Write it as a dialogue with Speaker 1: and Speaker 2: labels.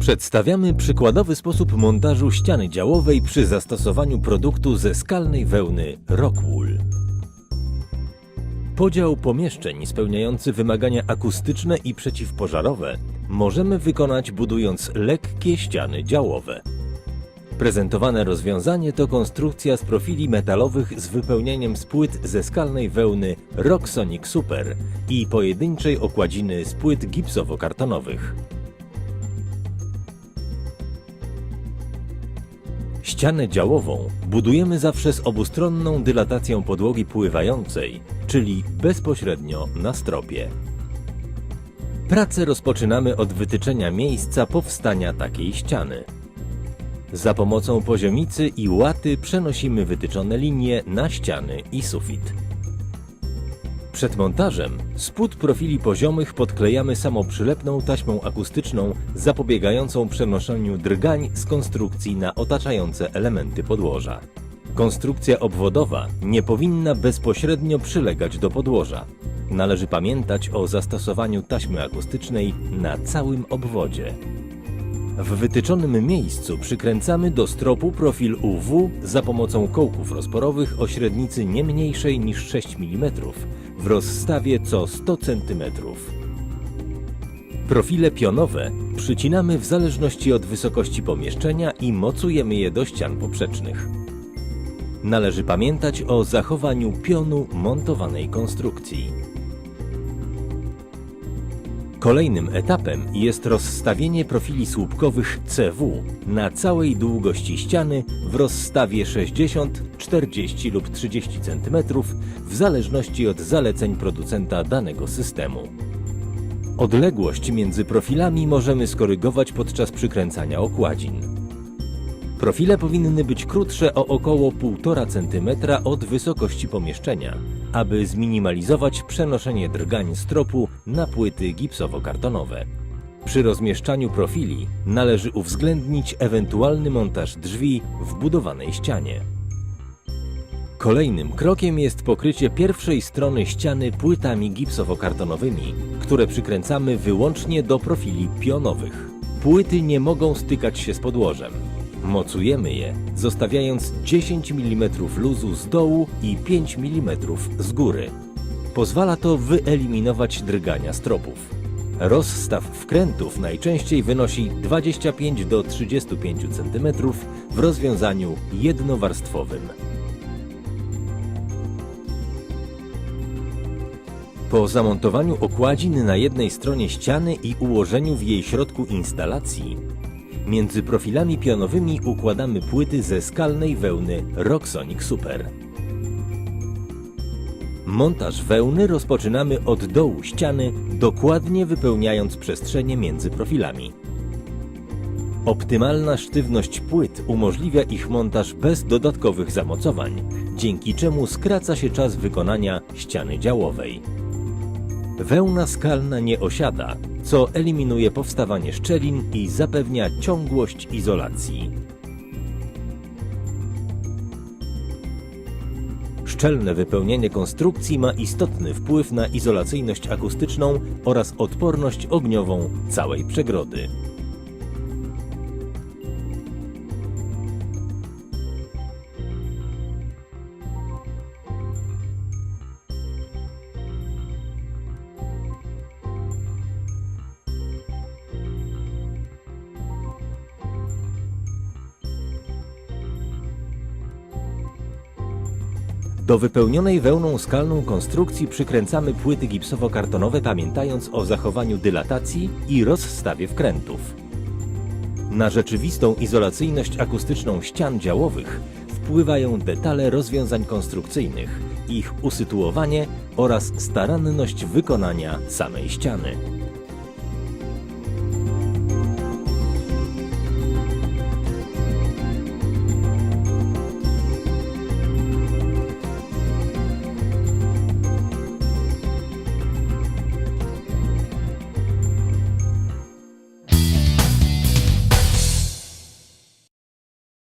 Speaker 1: Przedstawiamy przykładowy sposób montażu ściany działowej przy zastosowaniu produktu ze skalnej wełny Rockwool. Podział pomieszczeń spełniający wymagania akustyczne i przeciwpożarowe możemy wykonać budując lekkie ściany działowe. Prezentowane rozwiązanie to konstrukcja z profili metalowych z wypełnieniem z płyt ze skalnej wełny Rocksonic Super i pojedynczej okładziny z płyt gipsowo-kartonowych. Ścianę działową budujemy zawsze z obustronną dylatacją podłogi pływającej, czyli bezpośrednio na stropie. Pracę rozpoczynamy od wytyczenia miejsca powstania takiej ściany. Za pomocą poziomicy i łaty przenosimy wytyczone linie na ściany i sufit. Przed montażem spód profili poziomych podklejamy samoprzylepną taśmą akustyczną zapobiegającą przenoszeniu drgań z konstrukcji na otaczające elementy podłoża. Konstrukcja obwodowa nie powinna bezpośrednio przylegać do podłoża. Należy pamiętać o zastosowaniu taśmy akustycznej na całym obwodzie. W wytyczonym miejscu przykręcamy do stropu profil UW za pomocą kołków rozporowych o średnicy nie mniejszej niż 6 mm w rozstawie co 100 cm. Profile pionowe przycinamy w zależności od wysokości pomieszczenia i mocujemy je do ścian poprzecznych. Należy pamiętać o zachowaniu pionu montowanej konstrukcji. Kolejnym etapem jest rozstawienie profili słupkowych CW na całej długości ściany w rozstawie 60, 40 lub 30 cm w zależności od zaleceń producenta danego systemu. Odległość między profilami możemy skorygować podczas przykręcania okładzin. Profile powinny być krótsze o około 1,5 cm od wysokości pomieszczenia, aby zminimalizować przenoszenie drgań stropu na płyty gipsowo-kartonowe. Przy rozmieszczaniu profili należy uwzględnić ewentualny montaż drzwi w budowanej ścianie. Kolejnym krokiem jest pokrycie pierwszej strony ściany płytami gipsowo-kartonowymi, które przykręcamy wyłącznie do profili pionowych. Płyty nie mogą stykać się z podłożem. Mocujemy je, zostawiając 10 mm luzu z dołu i 5 mm z góry. Pozwala to wyeliminować drgania stropów. Rozstaw wkrętów najczęściej wynosi 25 do 35 cm w rozwiązaniu jednowarstwowym. Po zamontowaniu okładzin na jednej stronie ściany i ułożeniu w jej środku instalacji, między profilami pionowymi układamy płyty ze skalnej wełny Rocksonic Super. Montaż wełny rozpoczynamy od dołu ściany, dokładnie wypełniając przestrzenie między profilami. Optymalna sztywność płyt umożliwia ich montaż bez dodatkowych zamocowań, dzięki czemu skraca się czas wykonania ściany działowej. Wełna skalna nie osiada, co eliminuje powstawanie szczelin i zapewnia ciągłość izolacji. Szczelne wypełnienie konstrukcji ma istotny wpływ na izolacyjność akustyczną oraz odporność ogniową całej przegrody. Do wypełnionej wełną skalną konstrukcji przykręcamy płyty gipsowo-kartonowe pamiętając o zachowaniu dylatacji i rozstawie wkrętów. Na rzeczywistą izolacyjność akustyczną ścian działowych wpływają detale rozwiązań konstrukcyjnych, ich usytuowanie oraz staranność wykonania samej ściany.